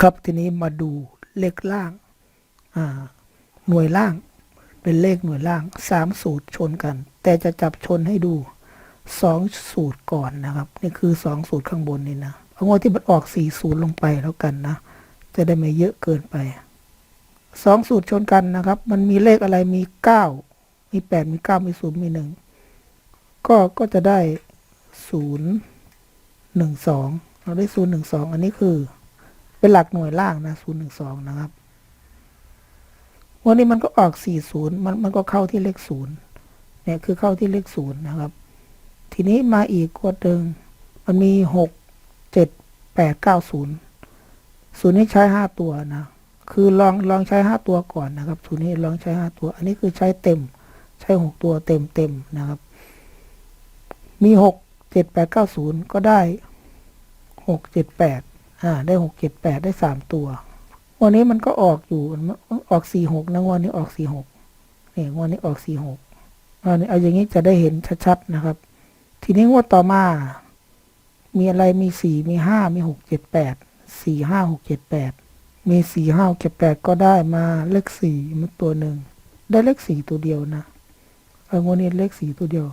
ครับทีนี้มาดูเลขล่างอ่าหน่วยล่าง เป็นเลขหน่วยล่างสามสูตรชนกัน แต่จะจับชนให้ดูสองสูตรก่อนนะครับ นี่คือสองสูตรข้างบนนี่นะเอางวดที่มันออกสี่ศูนย์ลงไปแล้วกันนะ จะได้ไม่เยอะเกินไปสองสูตรชนกันนะครับ มันมีเลขอะไรมีเก้ามีแปดมีเก้ามีศูนย์มีหนึ่งก็ก็จะได้ศูนย์หนึ่งสองเราได้ศูนย์หนึ่งสองอันนี้คือ เป็นหลักหน่วยล่างนะศูนย์หนึ่งสองนะครับวันนี้มันก็ออกสี่ศูนย์มันมันก็เข้าที่เลขศูนย์เนี่ยคือเข้าที่เลขศูนย์นะครับ ทีนี้มาอีกกดหนึ่งมันมีหกเจ็ดแปดเก้าศูนย์ศูนย์นี้ใช้ห้าตัวนะคือลองลองใช้ห้าตัวก่อนนะครับศูนย์นี้ลองใช้ห้าตัว อันนี้คือใช้เต็ม ใช้หกตัวเต็มเต็มนะครับ มีหกเจ็ดแปดเก้าศูนย์ก็ได้หกเจ็ดแปด อ่า ได้หกเจ็ดแปดได้สามตัว วันนี้มันก็ออกอยู่มันออกสี่หกนะงวันนี้ออกสี่หกนี่งวันนี้ออกสี่หกอันนี้เอาอย่างนี้จะได้เห็นชัดๆนะครับ ทีนี้งวดต่อมา มีอะไรมีสี่มีห้ามีหกเจ็ดแปดสี่ห้าหกเจ็ดแปดมีสี่ห้าเจ็ดแปดก็ได้มาเลขสี่มันตัวหนึ่งได้เลขสี่ตัวเดียวนะเอองวดนี้เลขสี่ตัวเดียว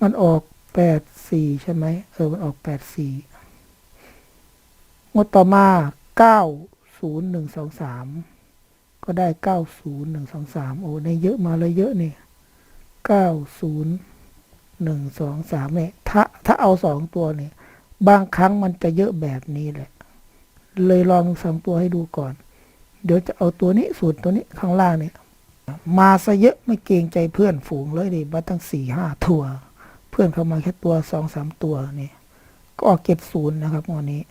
มันออกแปดสี่ใช่ไหมเออมันออกแปดสี่ งวดต่อมาเก้าศูนย์หนึ่งสองสามก็ได้เก้าศูนย์หนึ่งสองสามโอ้ในเยอะมาเลยเยอะนี่เก้าศูนย์หนึ่งสองสามเนี่ยถ้าถ้าเอาสองตัวเนี่ย บางครั้งมันจะเยอะแบบนี้แหละ เลยลองสองตัวให้ดูก่อน เดี๋ยวจะเอาตัวนี้สูตรตัวนี้ข้างล่างเนี่ย มาซะเยอะไม่เกรงใจเพื่อนฝูงเลยดิมาตั้งสี่ห้าตัว เพื่อนเข้ามาแค่ตัวสองสามตัวนี่ก็ออกเก็บศูนย์นะครับวันนี้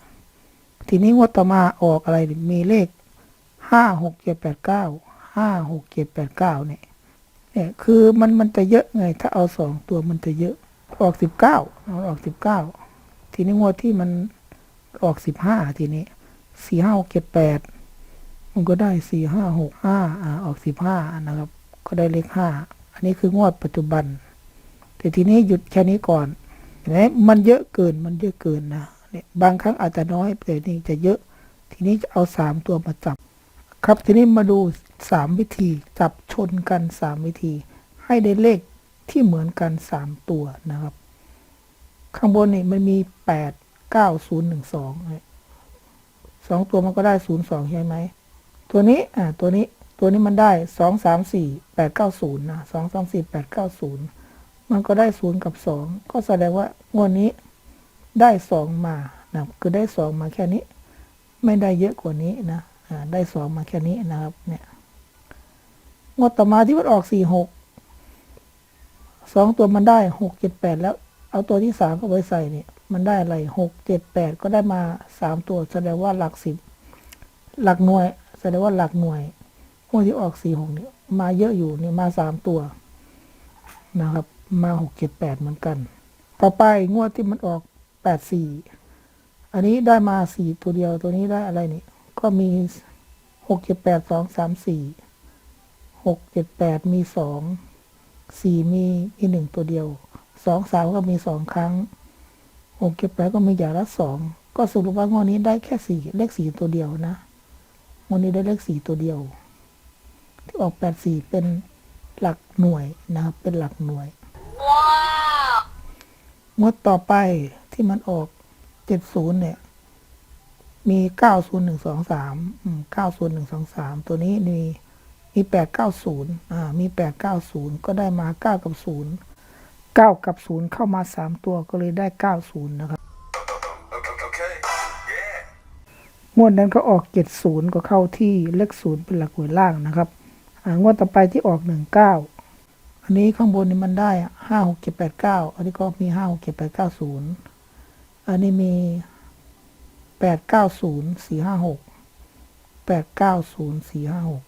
ทีนี้งวดต่อมาออกอะไรมีเลขห้าหกเจ็ดแปดเก้าห้าหกเจ็ดแปดเก้าเนี่ยเนี่ยคือมันมันจะเยอะไง ถ้าเอาสองตัวมันจะเยอะ ออกสิบเก้าออกสิบเก้าทีนี้งวดที่มันออกสิบห้าทีนี้สี่ห้าหกเจ็ดแปดมันก็ได้สี่ห้าหกห้าอ่าออกสิบห้านะครับ ก็ได้เลขห้าอันนี้คืองวดปัจจุบัน แต่ทีนี้หยุดแค่นี้ก่อนเห็นไหมมันเยอะเกินมันเยอะเกินนะ เนี่ยบางครั้งอาจจะน้อยแต่นี่จะเยอะ ทีนี้จะเอาสามตัวมาจับ ครับทีนี้มาดูสามวิธีจับชนกันสามวิธี ให้ได้เลขที่เหมือนกันสามตัวนะครับ ข้างบนนี่มันมีแปดเก้าศูนย์หนึ่งสองสองตัวมันก็ได้ศูนย์สองใช่ไหมตัวนี้อ่าตัวนี้ตัวนี้มันได้สองสามสี่แปดเก้าศูนย์นะสองสามสี่แปดเก้าศูนย์มันก็ได้ศูนย์กับสองก็แสดงว่างวดนี้ ได้สองมานะคือได้สองมาแค่นี้ ไม่ได้เยอะกว่านี้นะได้สองมาแค่นี้นะครับเนี่ยงวดต่อมาที่มันออกสี่หกสองตัวมันได้หกเจ็ดแปดแล้วเอาตัวที่สามก็ไปใส่เนี่ย มันได้อะไรหกเจ็ดแปดก็ได้มาสามตัว แสดงว่าหลักสิบหลักหน่วย แสดงว่าหลักหน่วยงวดที่ออกสี่หกเนี่ยมาเยอะอยู่เนี่ยมาสามตัวนะครับ มาหกเจ็ดแปดเหมือนกัน ต่อไปงวดที่มันออก แปดสี่อันนี้ได้มาสี่ตัวเดียวตัวนี้ได้อะไรนี่ก็มีหกเจ็ดแปดสองสามสี่หกเจ็ดแปดมีสองสี่มีมีหนึ่งตัวเดียวสองสามก็มีสองครั้งหกเจ็ดแปดก็มีอย่างละสองก็สรุปว่างวดนี้ได้แค่สี่เลขสี่ตัวเดียวนะงวดนี้ได้เลขสี่ตัวเดียว ที่ออกแปดสี่เป็นหลักหน่วยนะครับเป็นหลักหน่วยงวดต่อไป ที่มันออกเจ็ดศูนย์เนี่ย มีเก้าศูนย์หนึ่งสองสามเก้าศูนย์หนึ่งสองสามตัวนี้มีมีแปดเก้าศูนย์อ่า มีแปดเก้าศูนย์ก็ได้มาเก้ากับศูนย์เก้ากับศูนย์เข้ามาสามตัวก็เลยได้เก้าศูนย์นะครับ Okay. Yeah. งวดนั้นก็ออกเจ็ดศูนย์ก็เข้าที่เลขศูนย์เป็นหลักหน่วยล่างนะครับอ่างวดต่อไปที่ออกหนึ่งเก้าอันนี้ข้างบนนี่มันได้ห้าหกเจ็ดแปดเก้าอันนี้ก็มีห้าหกเจ็ดแปดเก้าศูนย์ อันนี้มีแปดเก้าศูนย์สี่ห้าหกแปดเก้าศูนย์สี่ห้าหก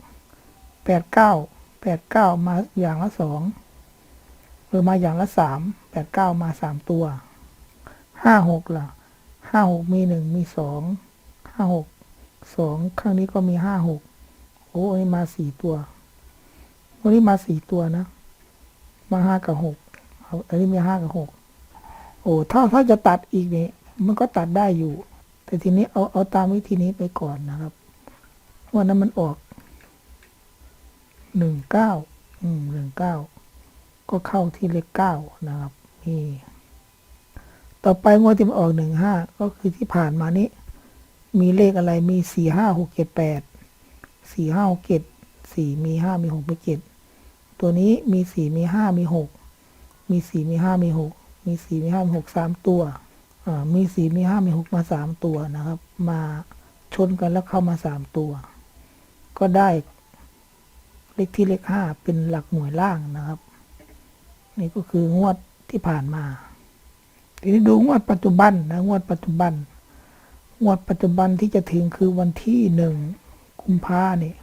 แปดเก้าแปดเก้ามาอย่างละสองหรือมาอย่างละสามแปดเก้ามาสามตัวห้าหกล่ะห้าหกมีหนึ่งมีสองห้าหกสองข้างนี้ก็มีห้าหกโอ้อันนี้มาสี่ตัววันนี้มาสี่ตัวนะ มาห้ากับหกอันนี้มีห้ากับหก โอ้ถ้าถ้าจะตัดอีกนี่มันก็ตัดได้อยู่ แต่ทีนี้เอาเอาตามวิธีนี้ไปก่อนนะครับวันนั้นมันออกหนึ่งเก้าอืมหนึ่งเก้าก็เข้าที่เลขเก้านะครับนี่ต่อไปงวดที่มันออกหนึ่งห้าก็คือที่ผ่านมานี้ มีเลขอะไรมีสี่ห้าหกเจ็ดแปดสี่ห้าหกเจ็ดสี่มีห้ามีหกมีเจ็ดตัวนี้มีสี่มีห้ามีหกมีสี่มีห้ามีหก มีสี่มีห้ามีหกสามตัวมีสี่มีห้ามีหกมาสามตัวนะครับ มาชนกันแล้วเข้ามาสามตัว ก็ได้เลขที่เลขห้าเป็นหลักหน่วยล่างนะครับ นี่ก็คืองวดที่ผ่านมา ทีนี้ดูงวดปัจจุบันนะงวดปัจจุบัน งวดปัจจุบันที่จะถึงคือวันที่หนึ่งกุมภาเนี่ย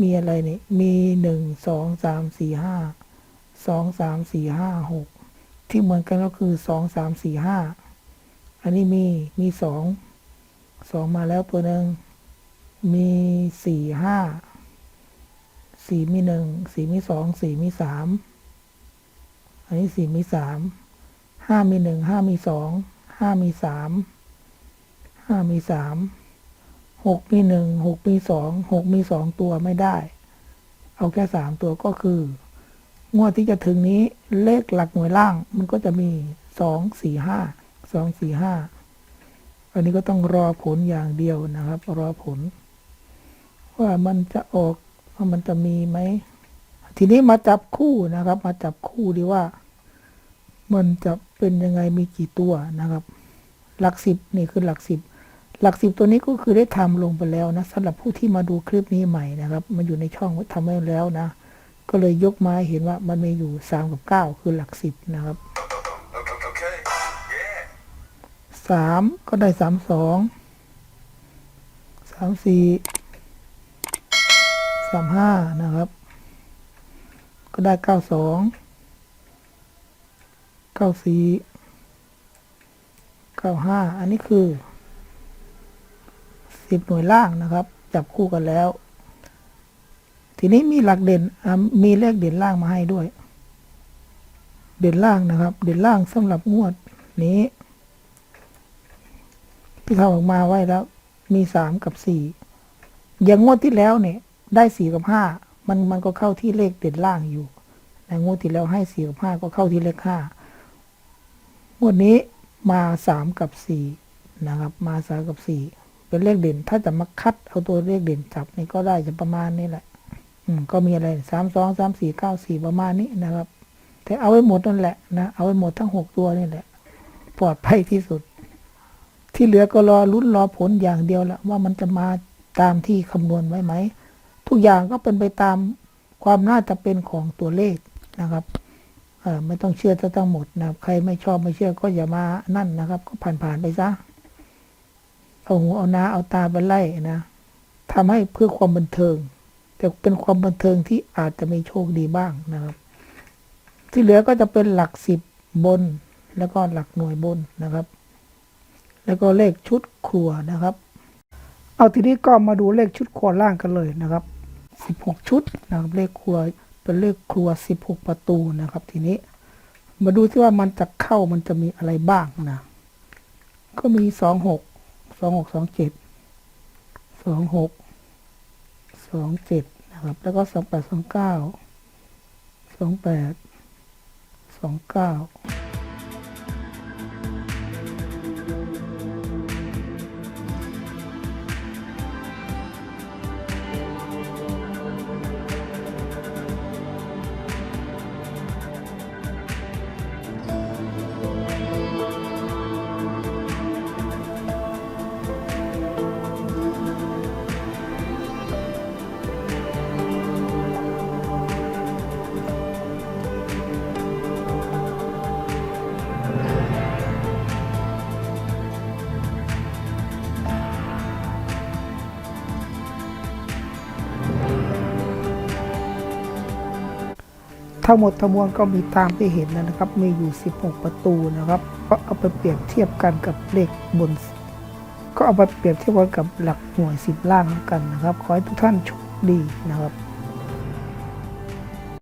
มีอะไรเนี่ยมีหนึ่งสองสามสี่ห้าสองสามสี่ห้าหก ที่เหมือนกันก็คือสองสามสี่ห้าอันนี้มีมีสองสองมาแล้วตัวหนึ่งมีสี่ห้าสี่มีหนึ่งสี่มีสองสี่มีสามอันนี้สี่มีสามห้ามีหนึ่งห้ามีสองห้ามีสามห้ามีสามหกมีหนึ่งหกมีสองหกมีสองตัวไม่ได้ เอาแค่สามตัวก็คือ งวดที่จะถึงนี้เลขหลักหน่วยล่างมันก็จะมีสองสี่ห้าสองสี่ห้าอันนี้ก็ต้องรอผลอย่างเดียวนะครับ รอผล ว่ามันจะออกว่ามันจะมีไหม ทีนี้มาจับคู่นะครับ มาจับคู่ดีว่า มันจะเป็นยังไงมีกี่ตัวนะครับ หลักสิบนี่คือหลักสิบหลักสิบตัวนี้ก็คือได้ทำลงไปแล้วนะสำหรับผู้ที่มาดูคลิปนี้ใหม่นะครับ มันอยู่ในช่องทำไว้แล้วนะ ก็เลยยกมาเห็นว่ามันมีอยู่สามกับเก้าคือหลักสิบนะครับ Okay. Yeah. สามก็ได้สามสองสามสี่สามห้านะครับ ก็ได้เก้าสองเก้าสี่เก้าห้าอันนี้คือสิบหน่วยล่างนะครับ จับคู่กันแล้ว ทีนี้มีหลักเด่นมีเลขเด่นล่างมาให้ด้วย เด่นล่างนะครับ เด่นล่างสำหรับงวดนี้ที่ทำออกมาไว้แล้ว มีสามกับสี่อย่างงวดที่แล้วเนี่ย ได้สี่กับห้ามันมันก็เข้าที่เลขเด่นล่างอยู่แต่งวดที่แล้วให้สี่กับห้าก็เข้าที่เลขห้างวดนี้มาสามกับสี่นะครับ มาสามกับสี่เป็นเลขเด่น ถ้าจะมาคัดเอาตัวเลขเด่นจับนี่ก็ได้จะประมาณนี้แหละ ก็มีอะไรสามสองสามสี่เก้าสี่ประมาณนี้นะครับ แต่เอาไว้หมดนั่นแหละนะเอาไว้หมดทั้งหกตัวนี่แหละ ปลอดภัยที่สุด ที่เหลือก็รอลุ้นรอผลอย่างเดียวละว่ามันจะมาตามที่คำนวณไว้ไหม ทุกอย่างก็เป็นไปตามความน่าจะเป็นของตัวเลขนะครับไม่ต้องเชื่อทั้งหมดนะครับ ใครไม่ชอบไม่เชื่อก็อย่ามานั่นนะครับ ก็ผ่านๆไปซะเอาหูเอานาเอาตาไปไล่นะทำให้เพื่อความบันเทิง แต่เป็นความบันเทิงที่อาจจะมีโชคดีบ้างนะครับ ที่เหลือก็จะเป็นหลักสิบบน แล้วก็หลักหน่วยบนนะครับ แล้วก็เลขชุดครัวนะครับ เอาทีนี้ก็มาดูเลขชุดครัวล่างกันเลยนะครับ 16 ชุดนะครับเลขครัวเป็นเลขครัว 16 ประตูนะครับ ทีนี้ มาดูที่ว่ามันจะเข้ามันจะมีอะไรบ้างนะก็มี 26 26 27 26 สองเจ็ดนะครับ แล้วก็สองแปดสองเก้าสองแปดสองเก้า ทั้งหมดทั้งมวลก็มีตามที่เห็นนะครับ มีอยู่ 16 ประตูนะครับ ก็เอาไปเปรียบเทียบกันกับเลขบน ก็เอาไปเปรียบเทียบกันกับหลักหน่วยสิบล่างกันนะครับ ขอให้ทุกท่านโชคดีนะครับ